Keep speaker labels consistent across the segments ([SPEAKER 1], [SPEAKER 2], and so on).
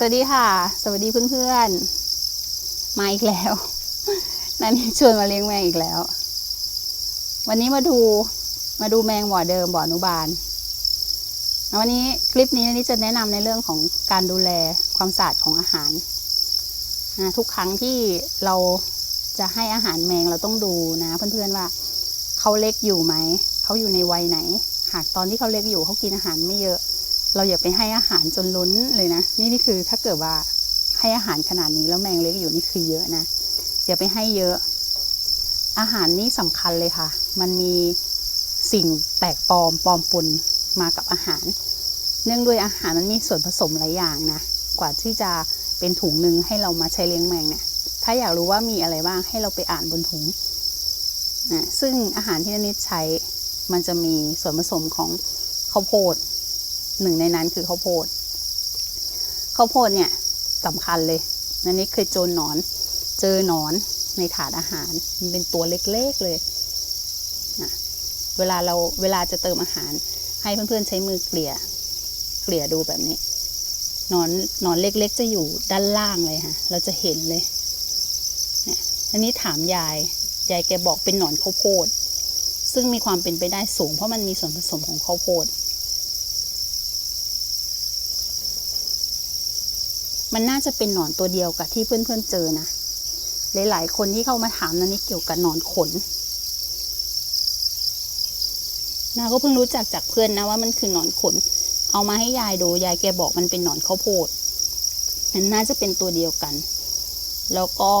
[SPEAKER 1] สวัสดีค่ะ สวัสดีเพื่อนๆ มาอีกแล้วนันนี่ชวนมาเลี้ยงแมงอีกแล้ว วันนี้มาดูมาดูแมงบ่อเดิมบ่อนุบาลวันนี้คลิปนี้นันนี่จะแนะนำในเรื่องของการดูแลความสะอาดของอาหารนะทุกครั้งที่เราจะให้อาหารแมงเราต้องดูนะเพื่อนๆว่าเขาเล็กอยู่ไหมเขาอยู่ในวัยไหน หากตอนที่เขาเล็กอยู่เขากินอาหารไม่เยอะ เราอย่าไปให้อาหารจนล้นเลยนะ นี่นี่คือถ้าเกิดว่าให้อาหารขนาดนี้แล้วแมงเล็กอยู่นี่คือเยอะนะ อย่าไปให้เยอะ อาหารนี่สำคัญเลยค่ะ มันมีสิ่งแปลกปลอมปลอมปนมากับอาหาร เนื่องด้วยอาหารมันมีส่วนผสมหลายอย่างนะ กว่าที่จะเป็นถุงหนึ่งให้เรามาใช้เลี้ยงแมงเนี่ย ถ้าอยากรู้ว่ามีอะไรบ้างให้เราไปอ่านบนถุงนะซึ่งอาหารที่นนิดใช้มันจะมีส่วนผสมของข้าวโพด หนึ่งในนั้นคือข้าวโพดข้าวโพดเนี่ยสำคัญเลยนันนี้เคยเจอหนอน เจอหนอนในถาดอาหาร มันเป็นตัวเล็กๆเลยนะเวลาเราเวลาจะเติมอาหาร ให้เพื่อนๆใช้มือเกลี่ย เกลี่ยดูแบบนี้หนอนหนอนเล็กๆ จะอยู่ด้านล่างเลยค่ะเราจะเห็นเลยเนี่ยอันนี้ถามยาย ยายแกบอกเป็นหนอนข้าวโพด ซึ่งมีความเป็นไปได้สูงเพราะมันมีส่วนผสมของข้าวโพด มันน่าจะเป็นหนอนตัวเดียวกับที่เพื่อนๆเจอนะ หลายๆคนที่เข้ามาถามนันนี่เกี่ยวกับหนอนขนนาก็เพิ่งรู้จักจากเพื่อนนะว่ามันคือหนอนขน เอามาให้ยายดูยายแกบอกมันเป็นหนอนข้าวโพดมันน่าจะเป็นตัวเดียวกัน แล้วก็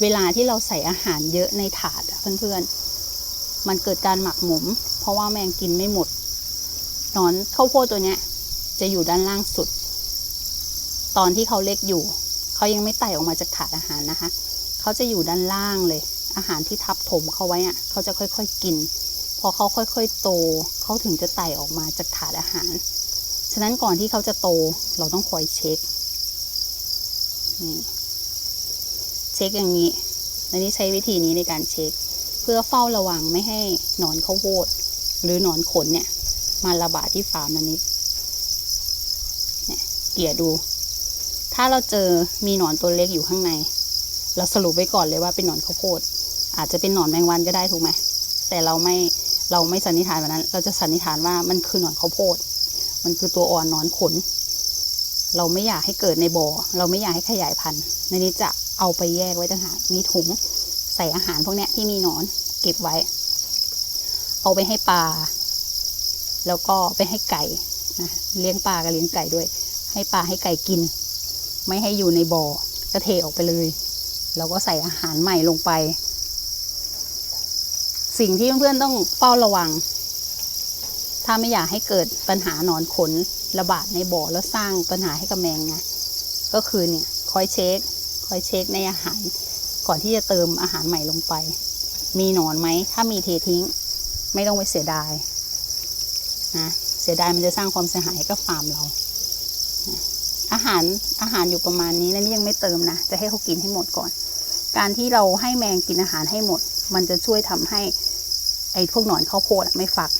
[SPEAKER 1] เวลาที่เราใส่อาหารเยอะในถาดเพื่อนๆ มันเกิดการหมักหมม เพราะว่าแมงกินไม่หมด หนอนข้าวโพดตัวเนี้ย จะอยู่ด้านล่างสุด ตอนที่เขาเล็กอยู่ เขายังไม่ไต่ออกมาจากถาดอาหารนะคะ เขาจะอยู่ด้านล่างเลย อาหารที่ทับถมเขาไว้อะเขาจะค่อยๆกิน พอเขาค่อยๆโต เขาถึงจะไต่ออกมาจากถาดอาหาร ฉะนั้นก่อนที่เขาจะโตเราต้องคอยเช็คนี่เช็คอย่างนี้อันนี้ใช้วิธีนี้ในการเช็ค เพื่อเฝ้าระวังไม่ให้หนอนข้าวโพดหรือหนอนขนเนี่ยมาระบาดที่ฟาร์มนนิดเนี่ยเกลี่ยดู ถ้าเราเจอมีหนอนตัวเล็กอยู่ข้างใน เราสรุปไว้ก่อนเลยว่าเป็นหนอนข้าวโพด อาจจะเป็นหนอนแมงวันก็ได้ถูกไหมแต่เราไม่เราไม่สันนิษฐานแบบนั้น เราจะสันนิษฐานว่ามันคือหนอนข้าวโพด มันคือตัวอ่อนหนอนขน เราไม่อยากให้เกิดในบ่อ เราไม่อยากให้ขยายพันธุ์ ในนี้จะเอาไปแยกไว้ต่างหากมีถุงใส่อาหารพวกนี้ที่มีหนอนเก็บไว้ เอาไปให้ปลา แล้วก็ไปให้ไก่นะเลี้ยงปลากับเลี้ยงไก่ด้วย ให้ปลาให้ไก่กิน ไม่ให้อยู่ในบ่อก็เทออกไปเลยแล้วก็ใส่อาหารใหม่ลงไป สิ่งที่เพื่อนๆต้องเฝ้าระวัง ถ้าไม่อยากให้เกิดปัญหาหนอนขนระบาดในบ่อแล้วสร้างปัญหาให้กับแมงนะก็คือเนี่ยคอยเช็คคอยเช็คในอาหาร ก่อนที่จะเติมอาหารใหม่ลงไป มีหนอนไหมถ้ามีเททิ้ง ไม่ต้องไปเสียดายนะเสียดายมันจะสร้างความเสียหายกับฟาร์มเรา อาหารอาหารอยู่ประมาณนี้แล้วนี่ยังไม่เติมนะจะให้เขากินให้หมดก่อน การที่เราให้แมงกินอาหารให้หมด มันจะช่วยทำให้ไอ้พวกหนอนข้าวโพดไม่ฝัก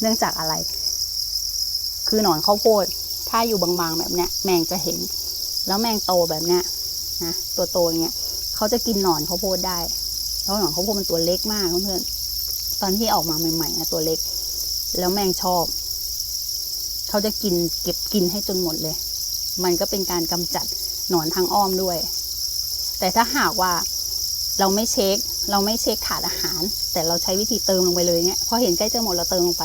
[SPEAKER 1] เนื่องจากอะไร คือหนอนข้าวโพดถ้าอยู่บางๆแบบเนี้ยแมงจะเห็น แล้วแมงโตแบบเนี้ยนะตัวโตอย่างเงี้ยเขาจะกินหนอนข้าวโพดได้เพราะหนอนข้าวโพดมันตัวเล็กมากเพื่อนตอนที่ออกมาใหม่ๆนะตัวเล็ก แล้วแมงชอบ เขาจะกินเก็บกินให้จนหมดเลย มันก็เป็นการกำจัดหนอนทางอ้อมด้วย แต่ถ้าหากว่าเราไม่เช็ค เราไม่เช็คถาดอาหาร แต่เราใช้วิธีเติมลงไปเลยเนี่ยพอเห็นใกล้จะหมดเราเติมลงไป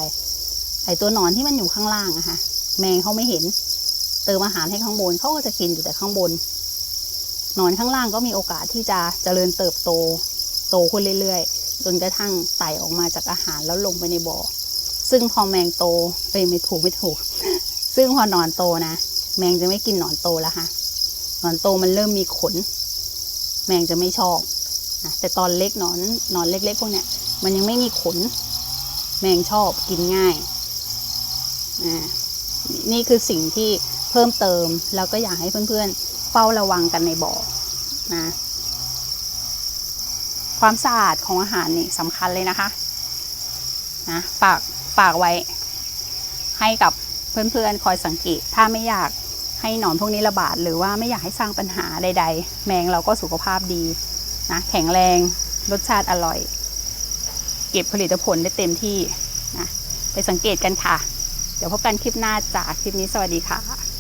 [SPEAKER 1] ไอตัวหนอนที่มันอยู่ข้างล่างอะค่ะ แมงเขาไม่เห็น เติมอาหารให้ข้างบนเขาก็จะกินอยู่แต่ข้างบน หนอนข้างล่างก็มีโอกาสที่จะเจริญเติบโต โตขึ้นเรื่อยๆ จนกระทั่งไต่ออกมาจากอาหารแล้วลงไปในบ่อ ซึ่งพอแมงโตเอ้ยไม่ถูกไม่ถูก ซึ่งพอหนอนโตนะ แมงจะไม่กินหนอนโตแล้วค่ะหนอนโตมันเริ่มมีขน แมงจะไม่ชอบนะแต่ตอนเล็กหนอนหนอนเล็ก ๆ พวกเนี้ยมันยังไม่มีขน แมงชอบกินง่ายนี่คือสิ่งที่เพิ่มเติมแล้วก็อยากให้เพื่อนๆ เฝ้าระวังกันในบ่อนะความสะอาดของอาหารนี่สำคัญเลยนะคะนะฝากฝากไว้ให้กับเพื่อนๆ คอยสังเกต ถ้าไม่อยาก ให้หนอนพวกนี้ระบาด หรือว่าไม่อยากให้สร้างปัญหาใด ๆ แมงเราก็สุขภาพดีนะแข็งแรงรสชาติอร่อย เก็บผลิตผลได้เต็มที่นะไปสังเกตกันค่ะ เดี๋ยวพบกันคลิปหน้าจากคลิปนี้สวัสดีค่ะ